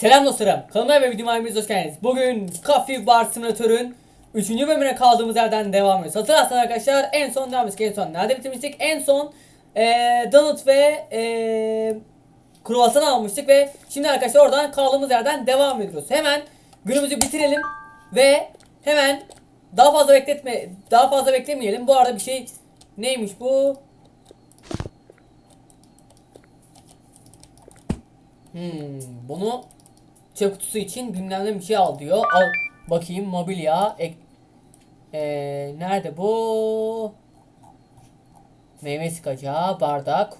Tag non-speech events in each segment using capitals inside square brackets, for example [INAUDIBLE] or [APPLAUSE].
Selam dostlarım. Kanalıma ve videoma hepiniz hoş geldiniz. Bugün Coffee Bar Simulator'ın 3. bölümüne kaldığımız yerden devam ediyoruz. Hatırlarsanız arkadaşlar en son devam ettik. En son nerede bitirmiştik? En son eee donut ve eee kruvasan almıştık ve şimdi arkadaşlar oradan kaldığımız yerden devam ediyoruz. Hemen günümüzü bitirelim ve hemen daha fazla bekletme daha fazla beklemeyelim. Bu arada bir şey neymiş bu? Hmm, bunu çöp kutusu için bilmem ne bir şey al diyor. Al bakayım mobilya. Ek, Ee, nerede bu? Meyve sıkacağı, bardak.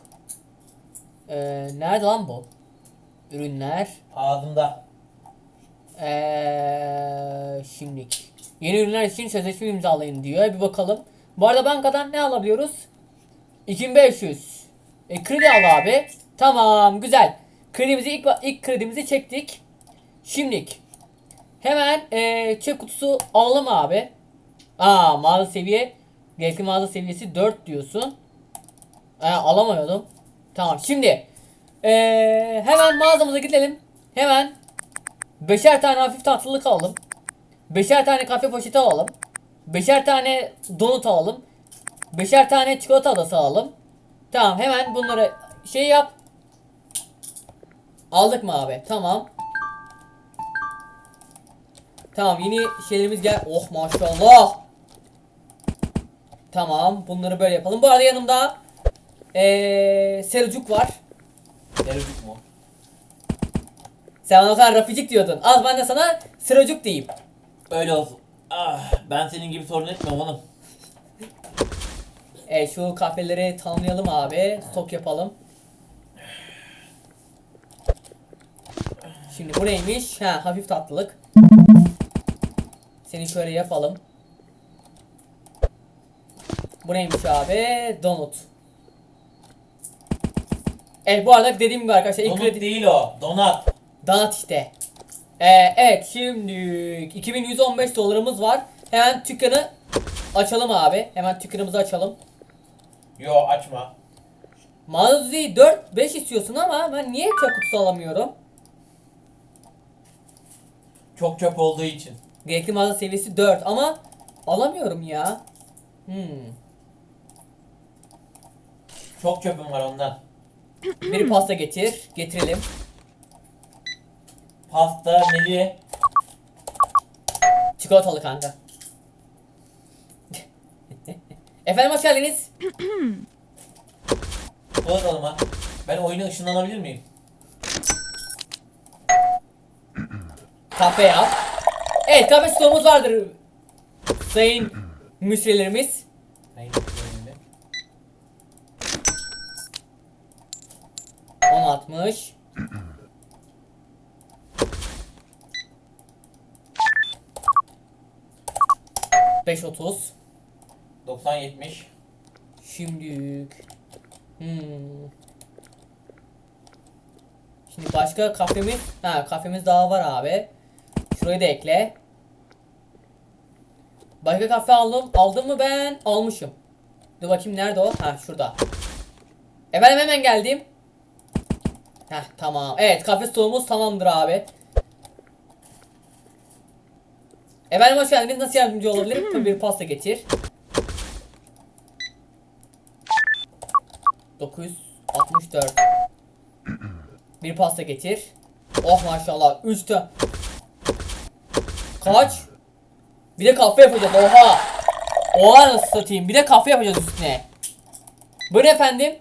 Ee, nerede lan bu? Ürünler. Ağzımda. Ee, şimdilik. Yeni ürünler için sözleşme imzalayın diyor. Bir bakalım. Bu arada bankadan ne alabiliyoruz? 2500. E, kredi al abi. Tamam güzel. Kredimizi ilk, ilk kredimizi çektik. Şimdilik. Hemen e, çek kutusu alalım abi. Aa mağaza seviye. Gerekli mağaza seviyesi 4 diyorsun. Ee, alamıyordum. Tamam şimdi. E, hemen mağazamıza gidelim. Hemen Beşer tane hafif tatlılık alalım. Beşer tane kahve poşeti alalım. Beşer tane donut alalım. Beşer tane çikolata adası alalım. Tamam hemen bunları şey yap. Aldık mı abi? Tamam. Tamam yeni şeylerimiz gel. Oh maşallah. Tamam bunları böyle yapalım. Bu arada yanımda ee, Serucuk var. Derecik mu? Sen bana o kadar raficik diyordun. Az ben de sana Serucuk diyeyim. Öyle olsun. Ah, ben senin gibi sorun etmiyorum oğlum. E, şu kahveleri tanımlayalım abi. Stok yapalım. Şimdi bu neymiş? Ha hafif tatlılık. Seni şöyle yapalım. Bu neymiş abi? Donut. Evet bu arada dediğim gibi arkadaşlar ilk Donut kredi... değil o. Donat. Donut işte. Ee, evet şimdi 2115 dolarımız var. Hemen dükkanı açalım abi. Hemen dükkanımızı açalım. Yo açma. Mağaza düzeyi 4 5 istiyorsun ama ben niye çöp kutusu alamıyorum? Çok çöp olduğu için. Gerekli mağaza seviyesi 4 ama alamıyorum ya. Hmm. Çok çöpüm var ondan. Bir pasta getir. Getirelim. Pasta, neli. Çikolatalı kanka. [LAUGHS] Efendim hoş geldiniz. Çikolatalı mı? Ben oyuna ışınlanabilir miyim? Kahve yap. Evet kahve stoğumuz vardır. Sayın müşterilerimiz. Hayır. önünde. 10.60 5.30 90 70. Şimdilik. Hmm. Şimdi başka kafemiz, ha kafemiz daha var abi. Şurayı da ekle. Başka kafe aldım, aldım mı ben? Almışım. Dur bakayım nerede o? Ha şurada. Efendim hemen geldim. Heh tamam. Evet kafe stoğumuz tamamdır abi. Efendim hoş geldiniz. Nasıl yardımcı olabilirim? Bir pasta getir. 964 Bir pasta getir. Oh maşallah 3 tane. Kaç? Bir de kahve yapacağız. Oha. Oha nasıl satayım? Bir de kahve yapacağız üstüne. Buyurun efendim.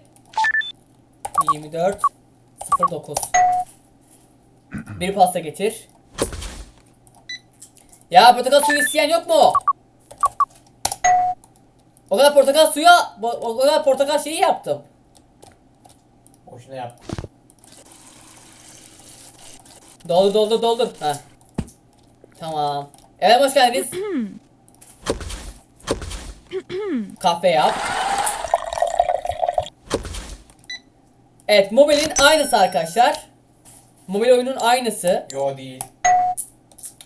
24 09 Bir pasta getir. Ya portakal suyu isteyen yok mu? O kadar portakal suya, o kadar portakal şeyi yaptım. Boşuna yap. Doldur doldur doldur. Heh. Tamam. Evet hoş geldiniz. [CLEARS THROAT] Kahve yap. Evet mobilin aynısı arkadaşlar. Mobil oyunun aynısı. Yo değil.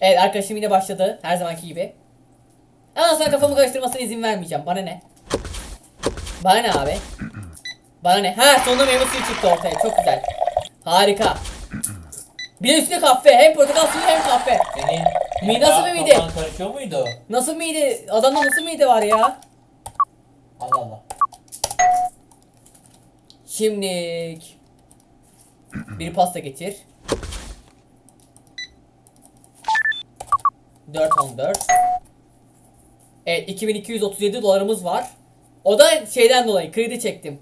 Evet arkadaşım yine başladı. Her zamanki gibi. Ama sonra kafamı karıştırmasına izin vermeyeceğim. Bana ne? Bana ne abi? Bana ne? Ha sonunda meyve suyu çıktı ortaya. Çok güzel. Harika. Bir de üstüne kahve. Hem portakal suyu hem kahve. Senin Mi- nasıl bir mide? kafan karışıyor muydu? Nasıl mide? Adamda nasıl mide var ya? Allah Allah. Şimdi bir pasta getir. 414. Evet 2237 dolarımız var. O da şeyden dolayı kredi çektim.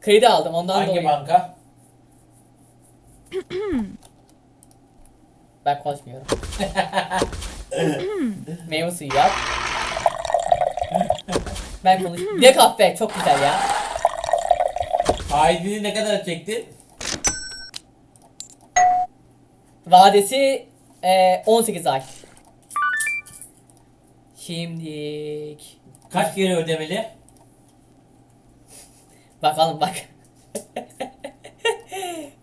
Kredi aldım ondan Hangi dolayı. banka? [CLEARS THROAT] Ben konuşmuyorum. [LAUGHS] Meyve suyu yap. Ben konuş. De kahve çok güzel ya. Faizini ne kadar çektin? Vadesi e, 18 ay. Şimdi Kaç kere ödemeli? bakalım bak. [LAUGHS]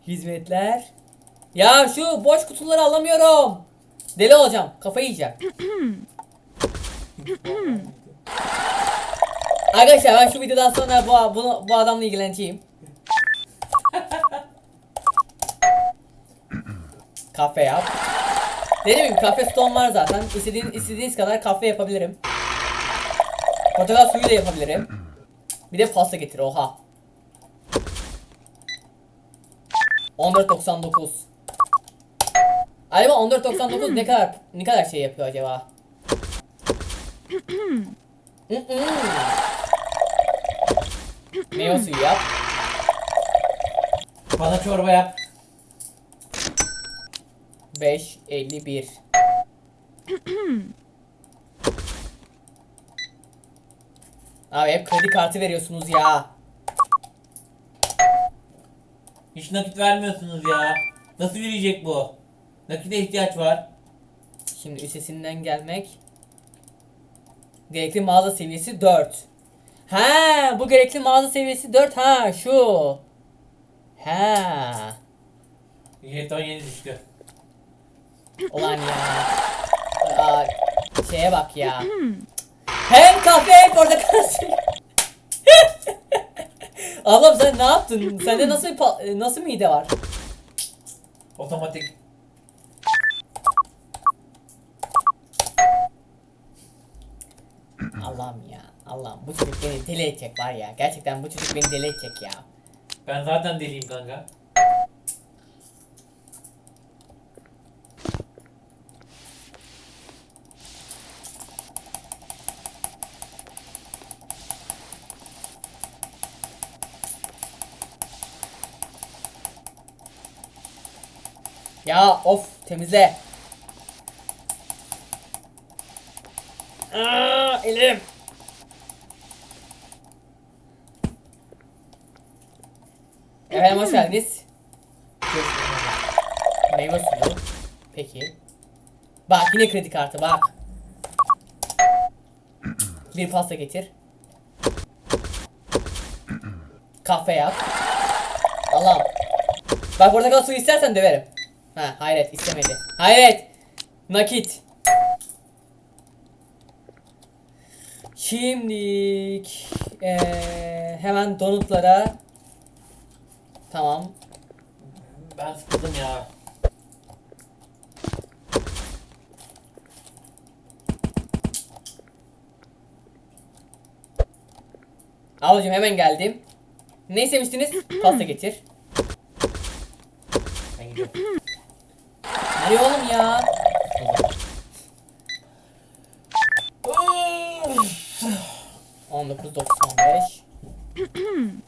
Hizmetler. Ya şu boş kutuları alamıyorum. Deli olacağım. Kafayı yiyeceğim. Arkadaşlar ben şu videodan sonra bu, bunu, bu adamla ilgileneceğim. [LAUGHS] Kafe yap. Dediğim gibi kafe stone var zaten. İstediğin, istediğiniz kadar kahve yapabilirim. Portakal suyu da yapabilirim. Bir de pasta getir oha. 14.99 Acaba 14.99 ne kadar ne kadar şey yapıyor acaba? Meyve suyu yap. Bana çorba yap. 5.51 Abi hep kredi kartı veriyorsunuz ya. Hiç nakit vermiyorsunuz ya. Nasıl yürüyecek bu? Nakite ihtiyaç var. Şimdi üstesinden gelmek. Gerekli mağaza seviyesi 4. Ha, bu gerekli mağaza seviyesi 4 ha şu. Ha. Jeton yeni düştü. Ulan ya. Aa, şeye bak ya. Hem kahve hem portakal suyu. [LAUGHS] Ablam sen ne yaptın? Sende nasıl nasıl mide var? Otomatik. Allah'ım ya. Allah'ım bu çocuk beni deli edecek var ya. Gerçekten bu çocuk beni deli edecek ya. Ben zaten deliyim kanka. Ya of temizle. Aa, elim. Efendim hoş geldiniz. Meyve suyu. Peki. Bak yine kredi kartı bak. Bir pasta getir. Kahve yap. Allah'ım. Bak portakal suyu istersen döverim. Ha hayret istemedi. Hayret. Nakit. Şimdilik eee, hemen donutlara Tamam. Ben sıkıldım ya. Ablacığım hemen geldim. Ne istemiştiniz? [CLEARS THROAT] Pasta getir. Ben gidiyorum. Nereye oğlum ya? Of! 19.95 [CLEARS THROAT]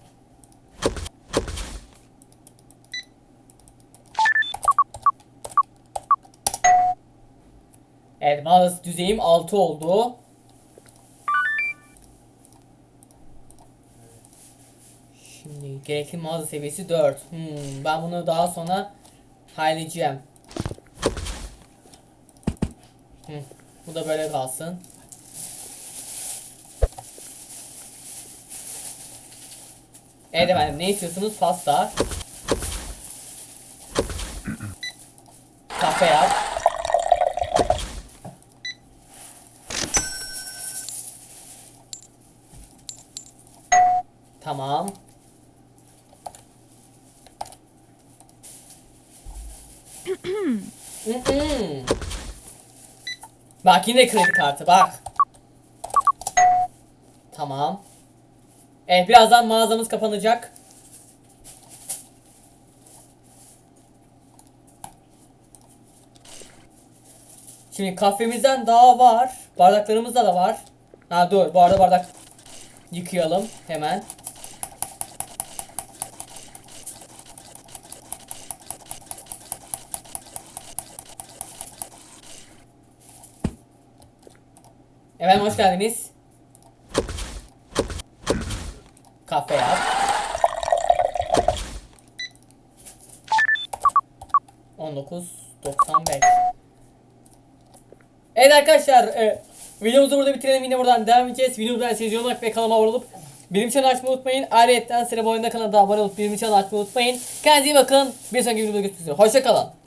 Evet düzeyim 6 oldu. Şimdi gerekli mağaza seviyesi 4. Hmm, ben bunu daha sonra halledeceğim. Hmm, bu da böyle kalsın. Evet efendim ne istiyorsunuz? Pasta. Kahve yap. Tamam. Bak yine kredi kartı bak. Tamam. Evet birazdan mağazamız kapanacak. Şimdi kahvemizden daha var. Bardaklarımızda da var. Ha dur bu arada bardak yıkayalım hemen. Efendim hoş geldiniz. Kahve yap. On dokuz doksan beş. Evet arkadaşlar e, videomuzu burada bitirelim yine buradan devam edeceğiz. Videomuzu siz yorum ve kanalıma abone olup benim channel açmayı unutmayın. Ayrıca sıra boyunda kanalda abone olup benim channel açmayı unutmayın. Kendinize iyi bakın. Bir sonraki videoda görüşmek üzere. Hoşçakalın.